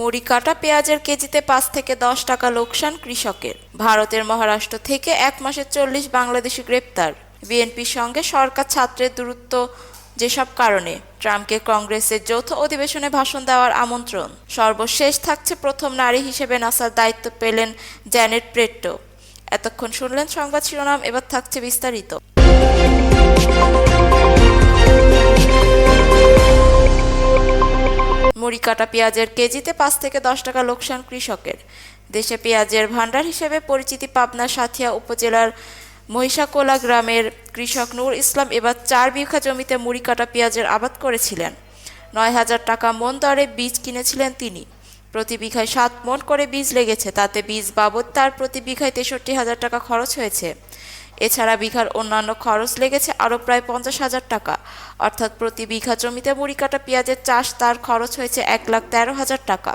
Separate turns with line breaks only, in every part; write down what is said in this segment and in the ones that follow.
মুড়ি কাটা পেঁয়াজের কেজিতে পাঁচ থেকে দশ টাকা লোকসান কৃষকের। ভারতের মহারাষ্ট্র থেকে এক মাসে চল্লিশ বাংলাদেশি গ্রেপ্তার। বিএনপির সঙ্গে সরকার ছাত্রের দূরত্ব যেসব কারণে ট্রাম্পকে কংগ্রেসের যৌথ অধিবেশনে ভাষণ দেওয়ার আমন্ত্রণ। সর্বশেষ থাকছে প্রথম নারী হিসেবে নাসার দায়িত্ব পেলেন জ্যানেট প্রেট্টো। এতক্ষণ শুনলেন সংবাদ শিরোনাম, এবার থাকছে বিস্তারিত। মুড়ি কাটা পেঁয়াজের কেজিতে পাঁচ থেকে দশ টাকা লোকসান কৃষকের। দেশে পেঁয়াজের ভাণ্ডার হিসেবে পরিচিতি পাবনা সাথিয়া উপজেলার মহিষাকোলা গ্রামের কৃষক নূর ইসলাম এবার চার বিঘা জমিতে মুড়ি কাটা পেঁয়াজের আবাদ করেছিলেন। নয় হাজার টাকা মন দরে বীজ কিনেছিলেন তিনি। প্রতি বিঘায় সাত মন করে বীজ লেগেছে, তাতে বীজ বাবদ তার প্রতি বিঘায় তেষট্টি হাজার টাকা খরচ হয়েছে। এছাড়া বিঘার অন্যান্য খরচ লেগেছে আরও প্রায় পঞ্চাশ হাজার টাকা। অর্থাৎ প্রতি বিঘা জমিতে মুড়ি কাটা পেঁয়াজের চাষ তার খরচ হয়েছে এক লাখ তেরো হাজার টাকা।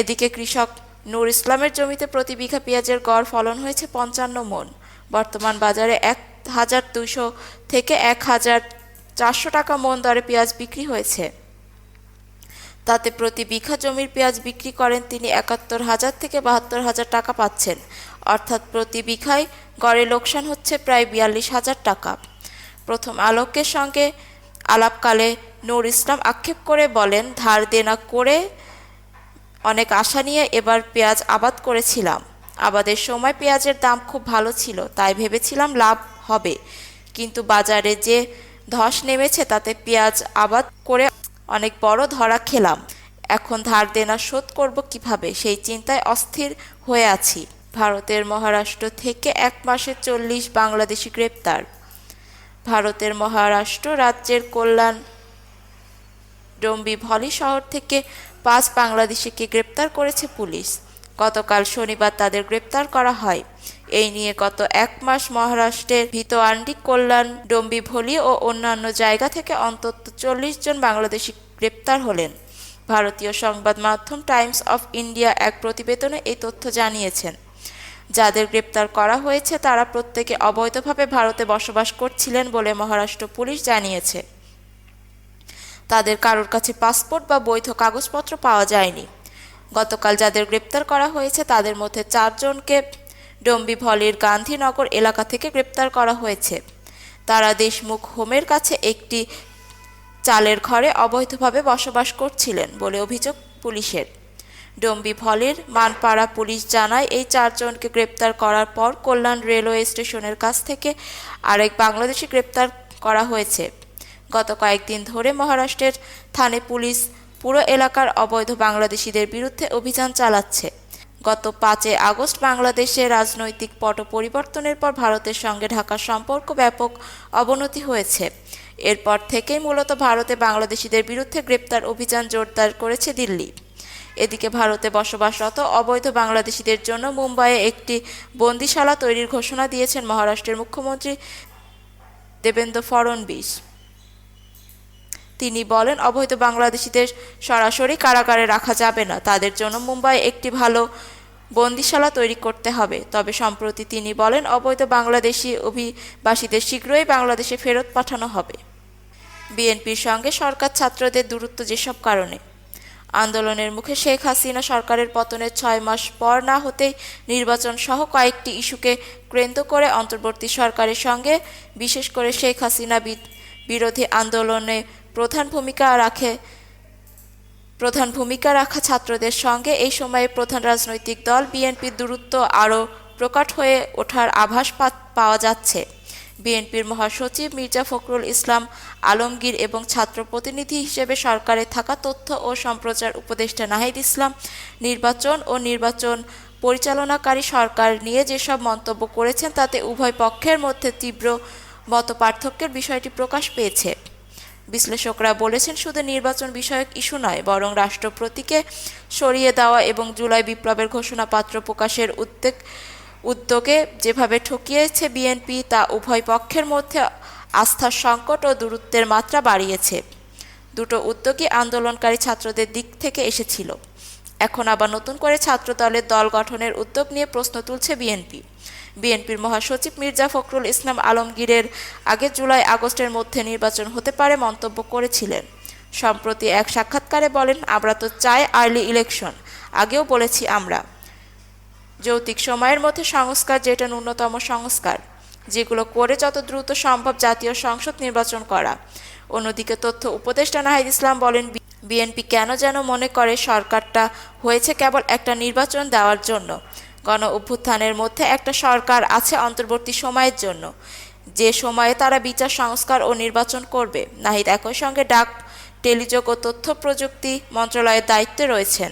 এদিকে কৃষক নূর ইসলামের জমিতে প্রতি বিঘা পেঁয়াজের গড় ফলন হয়েছে পঞ্চান্ন মন। বর্তমান বাজারে এক হাজার দুশো থেকে এক হাজার চারশো টাকা মন দরে পেঁয়াজ বিক্রি হয়েছে। তাতে প্রতি বিঘা জমির পেঁয়াজ বিক্রি করেন তিনি একাত্তর হাজার থেকে বাহাত্তর হাজার টাকা পাচ্ছেন। অর্থাৎ প্রতি বিঘায় গড়ে লোকসান হচ্ছে প্রায় বিয়াল্লিশ হাজার টাকা। প্রথম আলোকের সঙ্গে আলাপকালে নূর ইসলাম আক্ষেপ করে বলেন, ধার দেনা করে অনেক আশা নিয়ে এবার পেঁয়াজ আবাদ করেছিলাম। আবাদের সময় পেঁয়াজের দাম খুব ভালো ছিল, তাই ভেবেছিলাম লাভ হবে। কিন্তু বাজারে যে ধস নেমেছে, তাতে পেঁয়াজ আবাদ করে অনেক বড় ধরা খেলাম। এখন ধার দেনা শোধ করব কীভাবে? সেই চিন্তায় অস্থির হয়ে আছি। ভারতের মহারাষ্ট্র থেকে এক মাসে চল্লিশ বাংলাদেশি গ্রেপ্তার। ভারতের মহারাষ্ট্র রাজ্যের কল্যাণ ডম্বিভলি শহর থেকে পাঁচ বাংলাদেশিকে গ্রেপ্তার করেছে পুলিশ। গতকাল শনিবার তাদের গ্রেপ্তার করা হয়। এই নিয়ে গত এক মাস মহারাষ্ট্রের ভিতোয়ান্ডি কল্যাণ ডম্বিভলি ও অন্যান্য জায়গা থেকে অন্তত চল্লিশ জন বাংলাদেশি গ্রেপ্তার হলেন। ভারতীয় সংবাদ মাধ্যম টাইমস অফ ইন্ডিয়া এক প্রতিবেদনে এই তথ্য জানিয়েছেন। যাদের গ্রেপ্তার করা হয়েছে, তারা প্রত্যেকে অবৈধভাবে ভারতে বসবাস করছিলেন বলে মহারাষ্ট্র পুলিশ জানিয়েছে। তাদের কারোর কাছে পাসপোর্ট বা বৈধ কাগজপত্র পাওয়া যায়নি। গতকাল যাদের গ্রেপ্তার করা হয়েছে, তাদের মধ্যে চারজনকে ডম্বিভলির গান্ধীনগর এলাকা থেকে গ্রেপ্তার করা হয়েছে। তারা দেশমুখ হোমের কাছে একটি চালের ঘরে অবৈধভাবে বসবাস করছিলেন বলে অভিযোগ পুলিশের। ডম্বিভলির মানপাড়া পুলিশ জানায়, এই চারজনকে গ্রেপ্তার করার পর কল্যাণ রেলওয়ে স্টেশনের কাছ থেকে আরেক বাংলাদেশি গ্রেপ্তার করা হয়েছে। গত কয়েকদিন ধরে মহারাষ্ট্রের থানে পুলিশ পুরো এলাকার অবৈধ বাংলাদেশিদের বিরুদ্ধে অভিযান চালাচ্ছে। গত পাঁচই আগস্ট বাংলাদেশে রাজনৈতিক পট পরিবর্তনের পর ভারতের সঙ্গে ঢাকার সম্পর্ক ব্যাপক অবনতি হয়েছে। এরপর থেকেই মূলত ভারতে বাংলাদেশিদের বিরুদ্ধে গ্রেপ্তার অভিযান জোরদার করেছে দিল্লি। এদিকে ভারতে বসবাসরত অবৈধ বাংলাদেশিদের জন্য মুম্বাইয়ে একটি বন্দিশালা তৈরির ঘোষণা দিয়েছেন মহারাষ্ট্রের মুখ্যমন্ত্রী দেবেন্দ্র ফড়নবিস তিনি বলেন, অবৈধ বাংলাদেশিদের সরাসরি কারাগারে রাখা যাবে না। তাদের জন্য মুম্বাই একটি ভালো বন্দিশালা তৈরি করতে হবে। তবে সম্প্রতি তিনি বলেন, অবৈধ বাংলাদেশি অভিবাসীদের শীঘ্রই বাংলাদেশে ফেরত পাঠানো হবে। বিএনপির সঙ্গে সরকার ছাত্রদের দূরত্ব যেসব কারণে আন্দোলনের মুখে শেখ হাসিনা সরকারের পতনের ছয় মাস পর না হতেই নির্বাচন সহ কয়েকটি ইস্যুকে কেন্দ্র করে অন্তর্বর্তী সরকারের সঙ্গে বিশেষ করে শেখ হাসিনা বিরোধী আন্দোলনে প্রধান ভূমিকা রাখে, প্রধান ভূমিকা রাখা ছাত্রদের সঙ্গে এই সময়ে প্রধান রাজনৈতিক দল বিএনপির দূরত্ব আরও প্রকট হয়ে ওঠার আভাস পাওয়া যাচ্ছে। বিএনপির মহাসচিব মির্জা ফখরুল ইসলাম আলমগীর এবং ছাত্র প্রতিনিধি হিসেবে সরকারে থাকা তথ্য ও সম্প্রচার উপদেষ্টা নাহিদ ইসলাম, নির্বাচন ও নির্বাচন পরিচালনাকারী সরকার নিয়ে যেসব মন্তব্য করেছেন তাতে উভয় পক্ষের মধ্যে তীব্র মত পার্থক্যের বিষয়টি প্রকাশ পেয়েছে। বিশ্লেষকরা বলেছেন, শুধু নির্বাচন বিষয়ক ইস্যু নয়, বরং রাষ্ট্রপতিকে সরিয়ে দেওয়া এবং জুলাই বিপ্লবের ঘোষণাপত্র প্রকাশের উদ্বেগ উদ্যোগে যেভাবে ঠকিয়েছে বিএনপি তা উভয় পক্ষের মধ্যে আস্থার সংকট ও দূরত্বের মাত্রা বাড়িয়েছে। দুটো উদ্যোগই আন্দোলনকারী ছাত্রদের দিক থেকে এসেছিল। এখন আবার নতুন করে ছাত্রদলের দল গঠনের উদ্যোগ নিয়ে প্রশ্ন তুলছে বিএনপি বিএনপির মহাসচিব মির্জা ফখরুল ইসলাম আলমগীরের আগে জুলাই আগস্টের মধ্যে নির্বাচন হতে পারে মন্তব্য করেছিলেন। সম্প্রতি এক সাক্ষাৎকারে বলেন, আমরা তো চাই আর্লি ইলেকশন। আগেও বলেছি আমরা। যৌতিক সময়ের মধ্যে সংস্কার যেটা ন্যূনতম সংস্কার, যেগুলো করে যত দ্রুত সম্ভব জাতীয় সংসদ নির্বাচন করা। অন্যদিকে তথ্য উপদেষ্টা নাহিদ ইসলাম বলেন বিএনপি কেন যেন মনে করে সরকারটা হয়েছে কেবল একটা নির্বাচন দেওয়ার জন্য। গণ অভ্যুত্থানের মধ্যে একটা সরকার আছে অন্তর্বর্তী সময়ের জন্য। যে সময়ে তারা বিচার, সংস্কার ও নির্বাচন করবে। নাহিদ একই সঙ্গে ডাক, টেলিযোগ ও তথ্য প্রযুক্তি মন্ত্রণালয়ের দায়িত্বে রয়েছেন।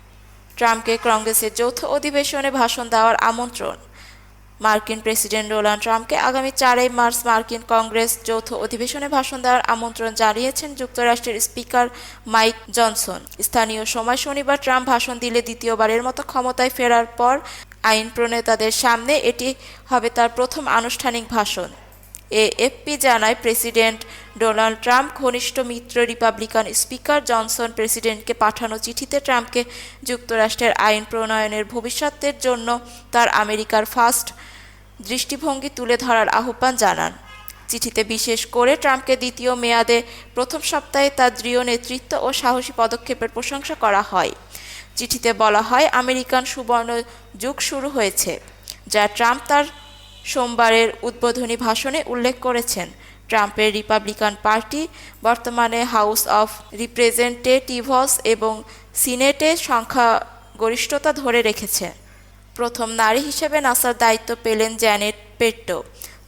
ট্রাম্পকে কংগ্রেসের যৌথ অধিবেশনে ভাষণ দেওয়ার আমন্ত্রণ। মার্কিন প্রেসিডেন্ট ডোনাল্ড ট্রাম্পকে আগামী চারই মার্চ মার্কিন কংগ্রেস যৌথ অধিবেশনে ভাষণ দেওয়ার আমন্ত্রণ জানিয়েছেন যুক্তরাষ্ট্রের স্পিকার মাইক জনসন। স্থানীয় সময় শনিবার ট্রাম্প ভাষণ দিলে দ্বিতীয়বারের মতো ক্ষমতায় ফেরার পর আইন প্রণেতাদের সামনে এটি হবে তার প্রথম আনুষ্ঠানিক ভাষণ। এএফপি জানায় প্রেসিডেন্ট ডোনাল্ড ট্রাম্প ঘনিষ্ঠ মিত্র রিপাবলিকান স্পিকার জনসন প্রেসিডেন্টকে পাঠানো চিঠিতে ট্রাম্পকে যুক্তরাষ্ট্রের আইন প্রণয়নের ভবিষ্যতের জন্য তার আমেরিকার ফার্স্ট দৃষ্টিভঙ্গি তুলে ধরার আহ্বান জানান। চিঠিতে বিশেষ করে ট্রাম্পকে দ্বিতীয় মেয়াদে প্রথম সপ্তাহে তার দৃঢ় নেতৃত্ব ও সাহসী পদক্ষেপের প্রশংসা করা হয়। চিঠিতে বলা হয়, আমেরিকান সুবর্ণ যুগ শুরু হয়েছে, যা ট্রাম্প তার সোমবারের উদ্বোধনী ভাষণে উল্লেখ করেছেন, ট্রাম্পের রিপাবলিকান পার্টি, বর্তমানে হাউস অফ রিপ্রেজেন্টেটিভস এবং সিনেটে সংখ্যাগরিষ্ঠতা ধরে রেখেছে। প্রথম নারী হিসেবে নাসার দায়িত্ব পেলেন জ্যানেট পেট্টো।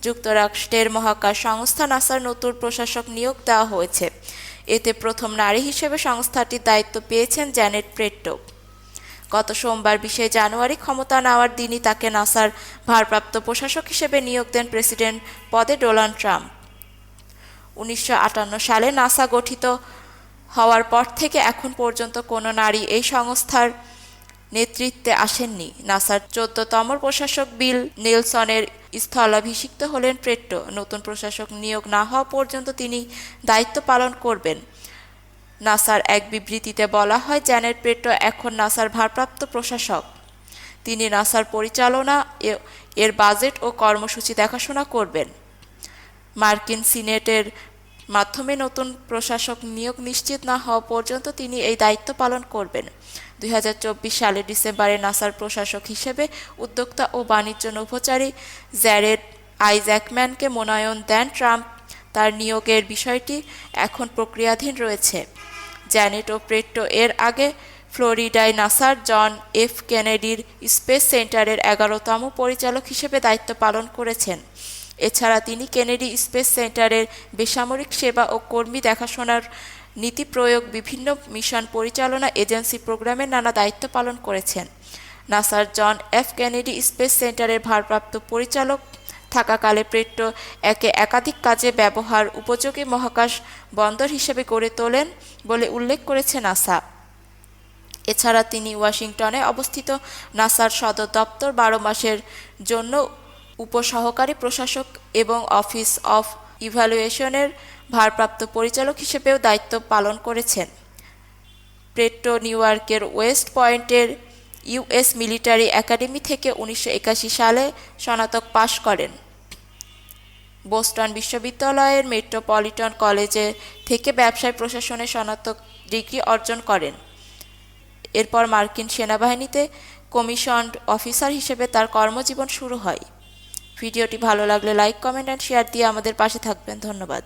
যুক্তরাষ্ট্রের মহাকাশ সংস্থা নাসার নতুন প্রশাসক নিয়োগ দেওয়া হয়েছে। এতে প্রথম নারী হিসেবে সংস্থাটির দায়িত্ব পেয়েছেন জ্যানেট পেট্টো। গত সোমবার বিশে জানুয়ারি ক্ষমতা নেওয়ার দিনই তাকে নাসার ভারপ্রাপ্ত প্রশাসক হিসেবে নিয়োগ দেন প্রেসিডেন্ট পদে ডোনাল্ড ট্রাম্প। উনিশশো আটান্ন সালে নাসা গঠিত হওয়ার পর থেকে এখন পর্যন্ত কোনো নারী এই সংস্থার নেতৃত্বে আসেননি। নাসার চোদ্দতম প্রশাসক বিল নেলসনের স্থলাভিষিক্ত হলেন প্রেট্টো। নতুন প্রশাসক নিয়োগ না হওয়া পর্যন্ত তিনি দায়িত্ব পালন করবেন। নাসার এক বিবৃতিতে বলা হয়, জ্যানেট পেট্রো এখন নাসার ভারপ্রাপ্ত প্রশাসক। তিনি নাসার পরিচালনা এর বাজেট ও কর্মসূচি দেখাশোনা করবেন। মার্কিন সিনেটের মাধ্যমে নতুন প্রশাসক নিয়োগ নিশ্চিত না হওয়া পর্যন্ত তিনি এই দায়িত্ব পালন করবেন। দু হাজার চব্বিশ সালের ডিসেম্বরে নাসার প্রশাসক হিসেবে উদ্যোক্তা ও বাণিজ্য নভোচারী জ্যারেড আইজ্যাকম্যানকে মনোনয়ন দেন ট্রাম্প তার নিয়োগের বিষয়টি এখন প্রক্রিয়াধীন রয়েছে। জ্যানেট ও প্রেট্টো এর আগে ফ্লোরিডায় নাসার জন এফ কেনেডির স্পেস সেন্টারের এগারোতম পরিচালক হিসেবে দায়িত্ব পালন করেছেন। এছাড়া তিনি কেনেডি স্পেস সেন্টারের বেসামরিক সেবা ও কর্মী দেখাশোনার নীতি প্রয়োগ বিভিন্ন মিশন পরিচালনা এজেন্সি প্রোগ্রামের নানা দায়িত্ব পালন করেছেন। নাসার জন এফ কেনেডি স্পেস সেন্টারের ভারপ্রাপ্ত পরিচালক থাকাকালে প্রেট্টো একে একাধিক কাজে ব্যবহার উপযোগী মহাকাশ বন্দর হিসেবে গড়ে তোলেন বলে উল্লেখ করেছে নাসা। এছাড়া তিনি ওয়াশিংটনে অবস্থিত নাসার সদর দপ্তর বারো মাসের জন্য উপসহকারী প্রশাসক এবং অফিস অফ ইভ্যালুয়েশনের ভারপ্রাপ্ত পরিচালক হিসেবেও দায়িত্ব পালন করেছেন। প্রেট্টো নিউ ইয়র্কের ওয়েস্ট পয়েন্টের ইউএস মিলিটারি একাডেমি থেকে উনিশশো একাশি সালে স্নাতক পাশ করেন। বোস্টন বিশ্ববিদ্যালয়ের মেট্রোপলিটন কলেজে থেকে ব্যবসায় প্রশাসনে স্নাতক ডিগ্রি অর্জন করেন। এরপর মার্কিন সেনাবাহিনীতে কমিশন অফিসার হিসেবে তার কর্মজীবন শুরু হয়। ভিডিওটি ভালো লাগলে লাইক, কমেন্ট, অ্যান্ড শেয়ার দিয়ে আমাদের পাশে থাকবেন। ধন্যবাদ।